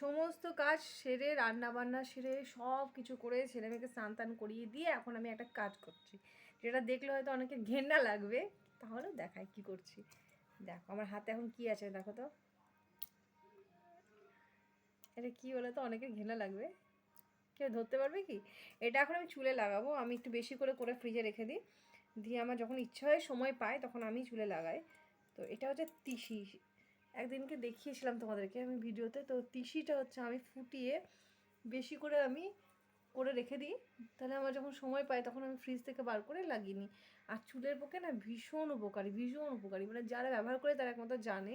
সমস্ত কাজ সেরে রান্না বান্না সেরে, সব কিছু করে ছেলে মেয়েকে স্নান টান করিয়ে দিয়ে এখন আমি একটা কাজ করছি। যেটা দেখলে হয়তো অনেকে ঘেন্না লাগবে তাহলে দেখাই কি করছি। দেখো, আমার হাতে এখন কি আছে দেখো তো। এটা কি বলে তো, অনেকের ঘেন্না লাগবে। কেউ ধরতে পারবে কি? এটা এখন আমি চুলে লাগাবো, আমি একটু বেশি করে করে ফ্রিজে রেখে দিই। দিয়ে আমার যখন ইচ্ছা হয়, সময় পাই তখন আমি চুলে লাগাই। তো এটা হচ্ছে তিসি একদিনকে দেখিয়েছিলাম তোমাদেরকে আমি ভিডিওতে, তো তিসিটা হচ্ছে আমি ফুটিয়ে বেশি করে আমি করে রেখে দিই। তাহলে আমার যখন সময় পাই তখন আমি ফ্রিজ থেকে বার করে লাগিয়ে নিই। আর চুলের পক্ষে না ভীষণ উপকারী ভীষণ উপকারী। মানে যারা ব্যবহার করে তারা একমাত্র জানে,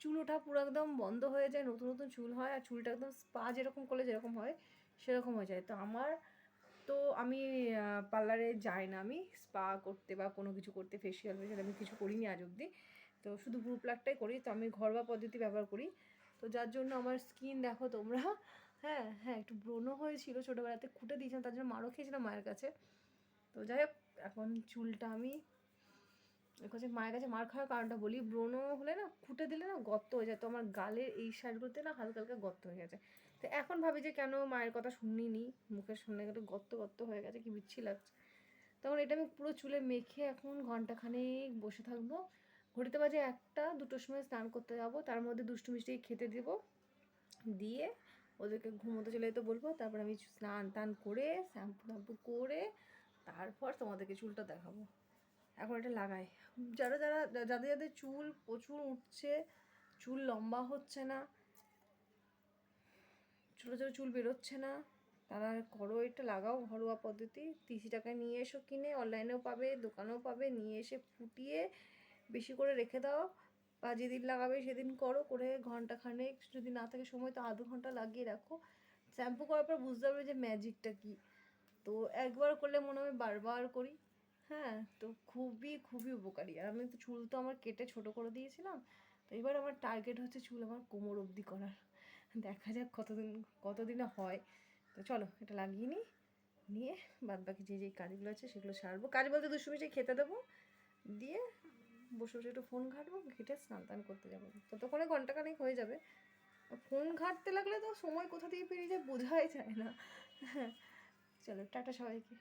চুল ওঠা পুরো একদম বন্ধ হয়ে যায়, নতুন নতুন চুল হয় আর চুলটা একদম স্পা যেরকম করলে যেরকম হয়, সেরকম হয়ে যায়। তো আমার তো আমি পার্লারে যাই না আমি স্পা করতে বা কোনো কিছু করতে ফেসিয়াল ফেসিয়াল আমি কিছু করিনি আজ অবধি। তো শুধু গ্রুপ প্লাগটাই করি, তো আমি ঘরোয়া পদ্ধতি ব্যবহার করি। তো যার জন্য আমার স্কিন দেখো তোমরা হ্যাঁ হ্যাঁ একটু ব্রণও হয়েছিল ছোটোবেলাতে, খুঁটে দিয়েছিলাম, তার জন্য মারও খেয়েছিলাম মায়ের কাছে। তো যাই হোক, এখন চুলটা আমি কাছে মায়ের কাছে মার খাওয়ার কারণটা বলি ব্রণ হলে না, খুঁটে দিলে না গর্ত হয়ে যায়, তো আমার গালের এই সাইডগুলোতে না হালকা হালকা গর্ত হয়ে গেছে। তো এখন ভাবি যে কেন মায়ের কথা শুনিনি, মুখের সামনে একটু গর্ত গর্ত হয়ে গেছে, কি বিচ্ছি লাগছে। তখন এটা আমি পুরো চুলে মেখে এখন ঘন্টাখানেক বসে থাকব। ঘড়িতে বাজে একটা, দুটোর সময় স্নান করতে যাব, তার মধ্যে দুষ্টু মিষ্টি খেতে দেবো। দিয়ে ওদেরকে ঘুমোতে চলে যেতে বলব, তারপর আমি স্নান টান করে, শ্যাম্পু ট্যাম্পু করে, তারপর তোমাদেরকে চুলটা দেখাবো। এখন এটা লাগাই। যারা যারা, যাদের যাদের চুল প্রচুর উঠছে, চুল লম্বা হচ্ছে না, ছোটো ছোটো চুল বেরোচ্ছে না, তারা করো এটা, লাগাও ঘরোয়া পদ্ধতি। তিরিশ টাকায় নিয়ে এসো কিনে অনলাইনেও পাবে, দোকানেও পাবে, নিয়ে এসে ফুটিয়ে বেশি করে রেখে দাও বা যেদিন লাগাবে সেদিন করো, করে ঘণ্টা খানেক যদি না থাকে সময়, তো আধ ঘণ্টা লাগিয়ে রাখো। শ্যাম্পু করার পর বুঝতে পারবে যে ম্যাজিকটা কী। তো একবার করলে মনে হয় বারবার করি। হ্যাঁ তো খুবই খুবই উপকারী। আর আমি তো চুল তো আমার কেটে ছোট করে দিয়েছিলাম। তো এবার আমার টার্গেট হচ্ছে চুল আমার কোমর অবধি করার। দেখা যাক কতদিন, কতদিনে হয়। তো চলো, এটা লাগিয়ে নিই। নিয়ে বাদ বাকি যে যে কাজগুলো আছে সেগুলো সারবো। কাজ বলতে দুশো মিশে খেতে দেবো, দিয়ে বসে বসে একটু ফোন ঘাঁটবো, ঘেটে স্নান টান করতে যাব। ততক্ষণে ঘন্টাখানেক হয়ে যাবে। ফোন ঘাঁটতে লাগলে তো সময় কোথা থেকে পেরিয়ে যায় বোঝাই যায় না। হ্যাঁ চলো, টাটা সবাইকে।